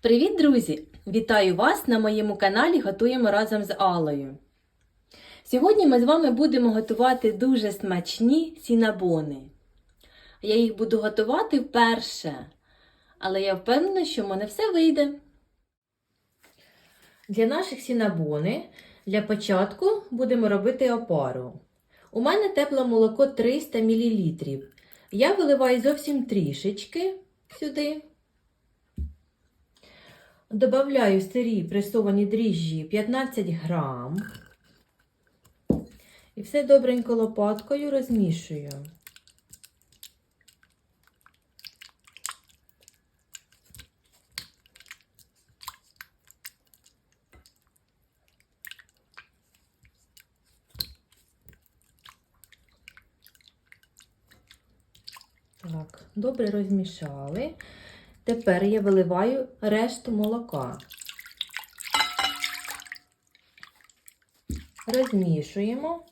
Привіт, друзі! Вітаю вас на моєму каналі Готуємо разом з Алою. Сьогодні ми з вами будемо готувати дуже смачні сінабони. Я їх буду готувати вперше, але я впевнена, що в мене все вийде. Для наших сінабони для початку будемо робити опару. У мене тепле молоко 300 мл. Я виливаю зовсім трішечки сюди. Добавляю сирі пресовані дріжджі 15 грам. І все добренько лопаткою розмішую. Так, добре розмішали. Тепер я виливаю решту молока. Розмішуємо.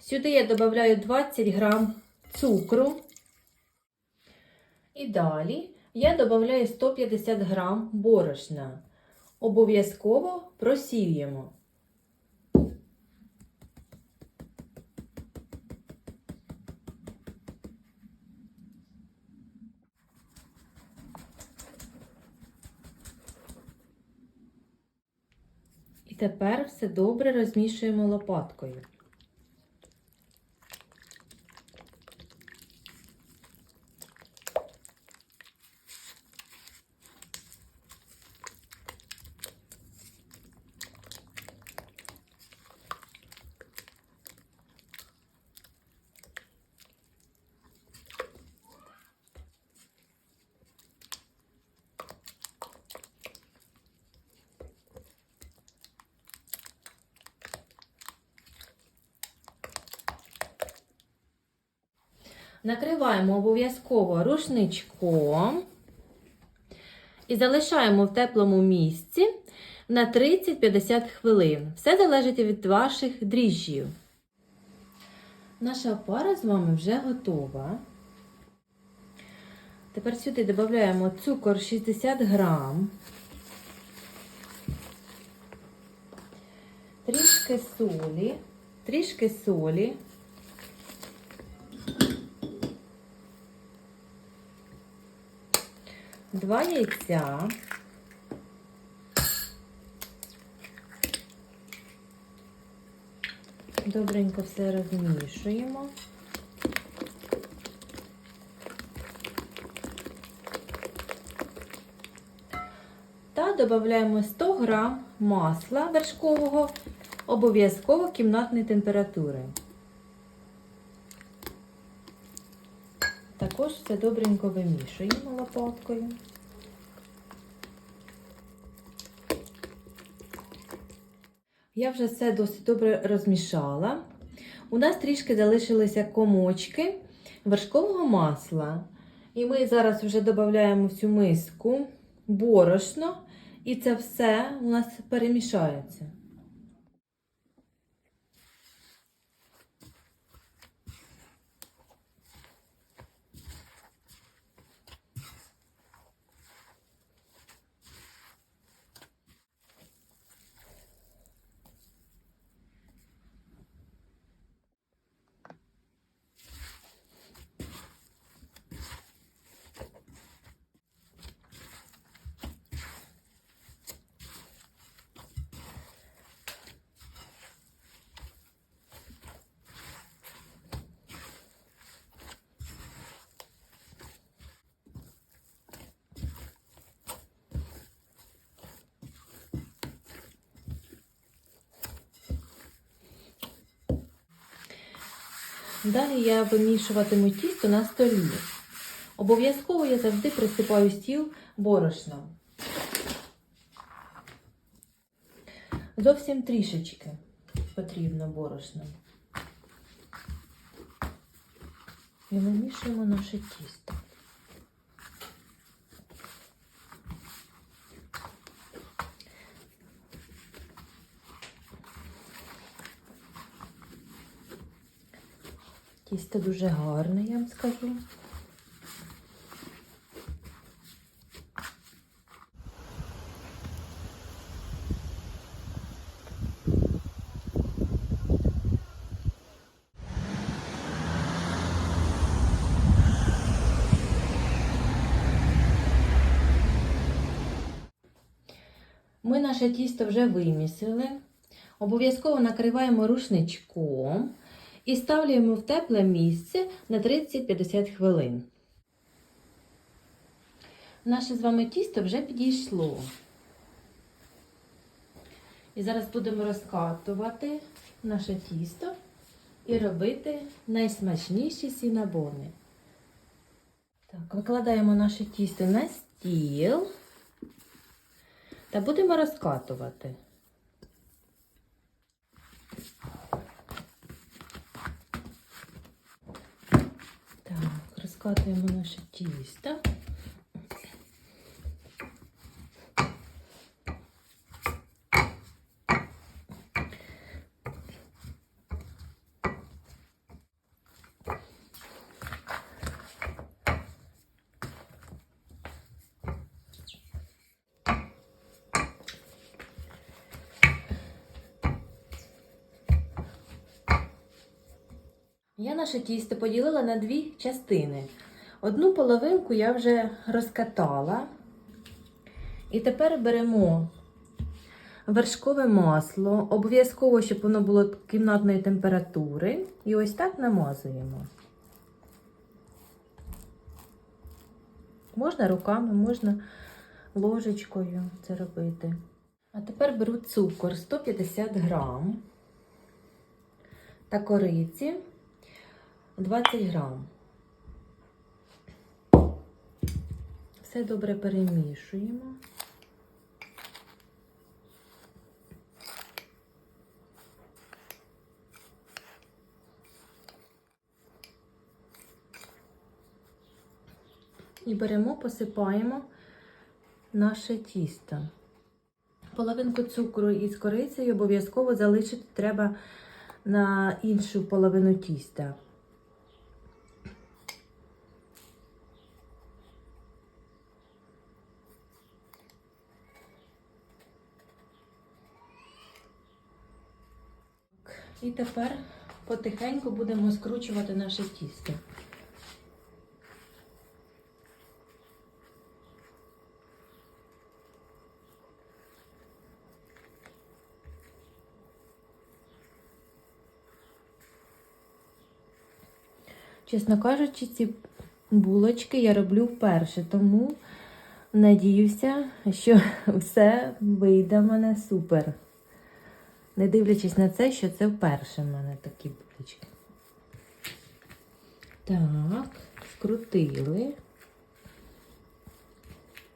Сюди я додаю 20 грам цукру. І далі я додаю 150 грам борошна. Обов'язково просіюємо. Тепер все добре розмішуємо лопаткою. Накриваємо обов'язково рушничком і залишаємо в теплому місці на 30-50 хвилин. Все залежить від ваших дріжджів. Наша пара з вами вже готова. Тепер сюди додаємо цукор 60 грам, трішки солі, трішки солі. Два яйця. Добренько все розмішуємо. Та додаємо 100 грам масла вершкового, обов'язково кімнатної температури. Також все добренько вимішуємо лопаткою. Я вже все досить добре розмішала. У нас трішки залишилися комочки вершкового масла. І ми зараз вже додаємо в цю миску борошно, і це все у нас перемішається. Далі я вимішуватиму тісто на столі. Обов'язково я завжди присипаю стіл борошном. Зовсім трішечки потрібно борошна. І вимішуємо наше тісто. Тісто дуже гарне, я вам скажу. Ми наше тісто вже вимісили. Обов'язково накриваємо рушничком і ставляємо в тепле місце на 30-50 хвилин. Наше з вами тісто вже підійшло. І зараз будемо розкатувати наше тісто і робити найсмачніші сінабони. Так, викладаємо наше тісто на стіл та будемо розкатувати. Так, розкатуємо наше тісто. Я наше тісто поділила на дві частини. Одну половинку я вже розкатала. І тепер беремо вершкове масло. Обов'язково, щоб воно було кімнатної температури. І ось так намазуємо. Можна руками, можна ложечкою це робити. А тепер беру цукор 150 грам та кориці 20 грам. Все добре перемішуємо. І беремо, посипаємо наше тісто. Половинку цукру із корицею обов'язково залишити треба на іншу половину тіста. І тепер потихеньку будемо скручувати наше тісто. Чесно кажучи, ці булочки я роблю вперше, тому надіюся, що все вийде в мене супер. Не дивлячись на це, що це вперше в мене такі булочки. Так, скрутили.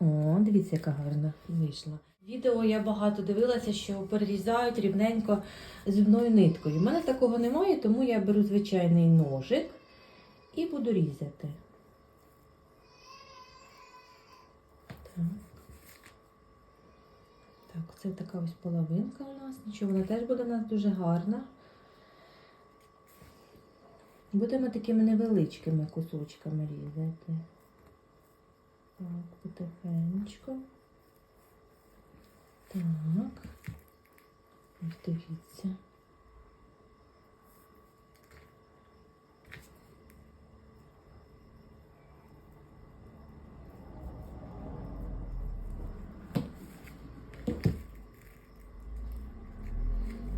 О, дивіться, яка гарна вийшла. Відео я багато дивилася, що перерізають рівненько зубною ниткою. У мене такого немає, тому я беру звичайний ножик і буду різати. Так, це така ось половинка у нас. Нічого, вона теж буде у нас дуже гарна. Будемо такими невеличкими кусочками різати. Так, потихеньку. Так. Дивіться.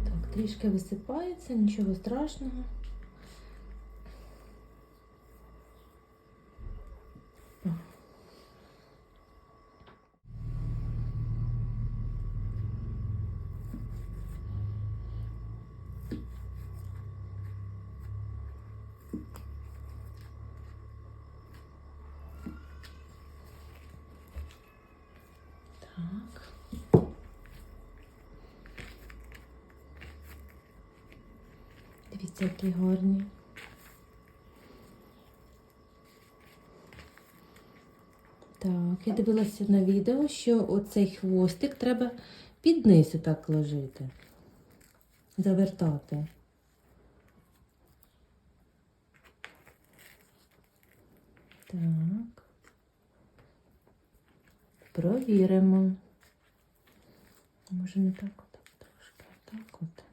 Так, трішки висипається, нічого страшного. Так. Які гарні. Так, я дивилася на відео, що оцей хвостик треба під низ так ложити, завертати. Так. Провіримо. Може не так от, трошки, а так от.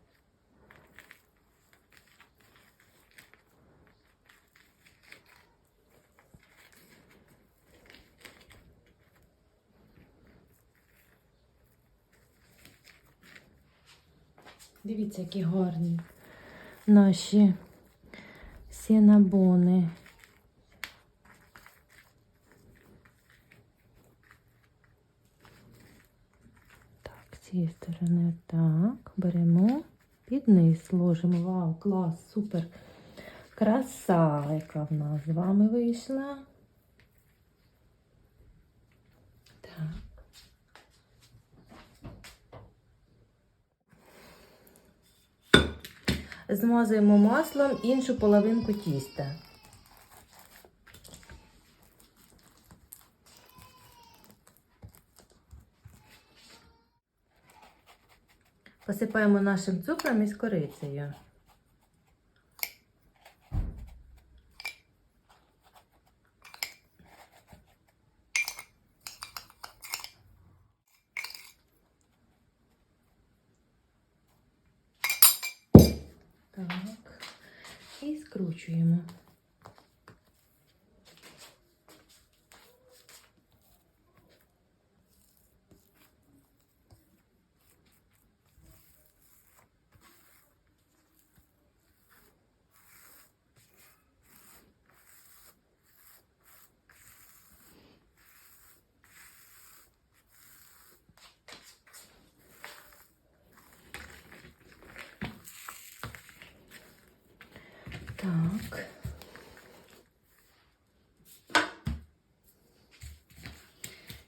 Дивіться, які гарні наші сінабони. Так, з цієї сторони так. Беремо під низ, ложимо. Вау, клас, супер. Краса, яка в нас з вами вийшла. Змазуємо маслом іншу половинку тіста. Посипаємо нашим цукром із корицею. Так. І Так.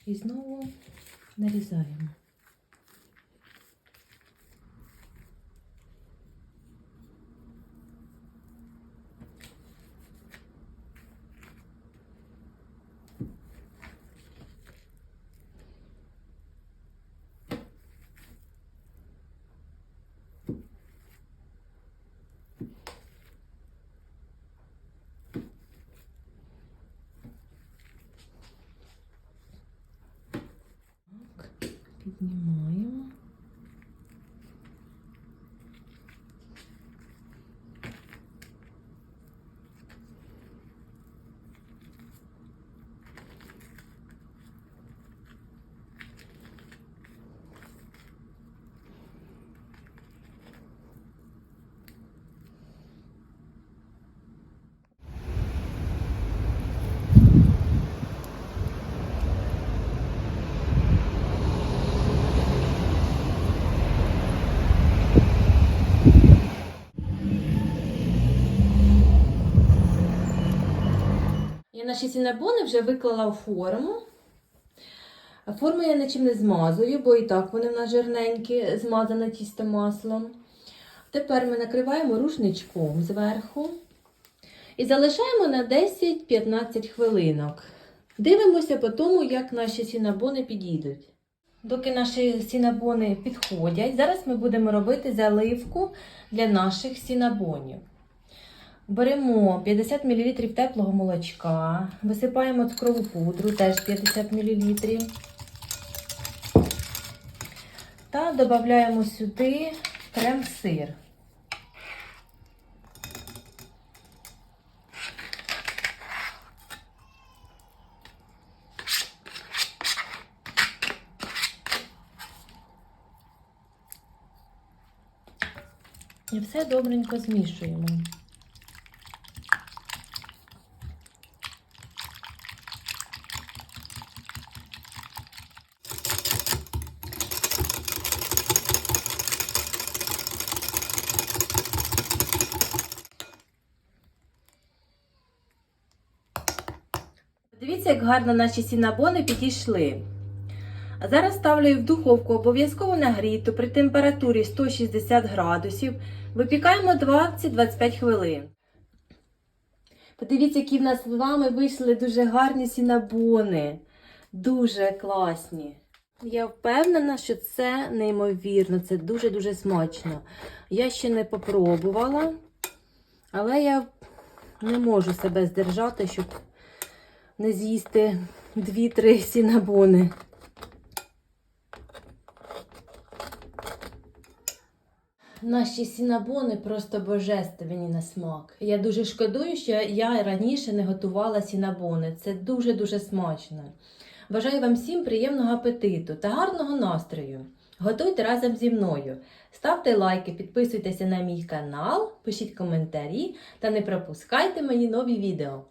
І знову нарізаємо. Так, піднімаємо. Я наші сінабони вже виклала в форму. Форму я нічим не змазую, бо і так вони в нас жирненькі, змазане тісто маслом. Тепер ми накриваємо рушничком зверху і залишаємо на 10-15 хвилинок. Дивимося по тому, як наші сінабони підійдуть. Доки наші сінабони підходять, зараз ми будемо робити заливку для наших сінабонів. Беремо 50 мл теплого молочка, висипаємо цукрову пудру, теж 50 мл. Та додаємо сюди крем-сир. І все добренько змішуємо. Дивіться, як гарно наші сінабони підійшли. Зараз ставлю їх в духовку обов'язково нагріту при температурі 160 градусів. Випікаємо 20-25 хвилин. Подивіться, які в нас з вами вийшли дуже гарні сінабони. Дуже класні. Я впевнена, що це неймовірно, це дуже-дуже смачно. Я ще не попробувала, але я не можу себе здержати, щоб не з'їсти 2-3 сінабони. Наші сінабони просто божественні на смак. Я дуже шкодую, що я раніше не готувала сінабони. Це дуже-дуже смачно. Бажаю вам всім приємного апетиту та гарного настрою. Готуйте разом зі мною. Ставте лайки, підписуйтеся на мій канал, пишіть коментарі та не пропускайте мої нові відео.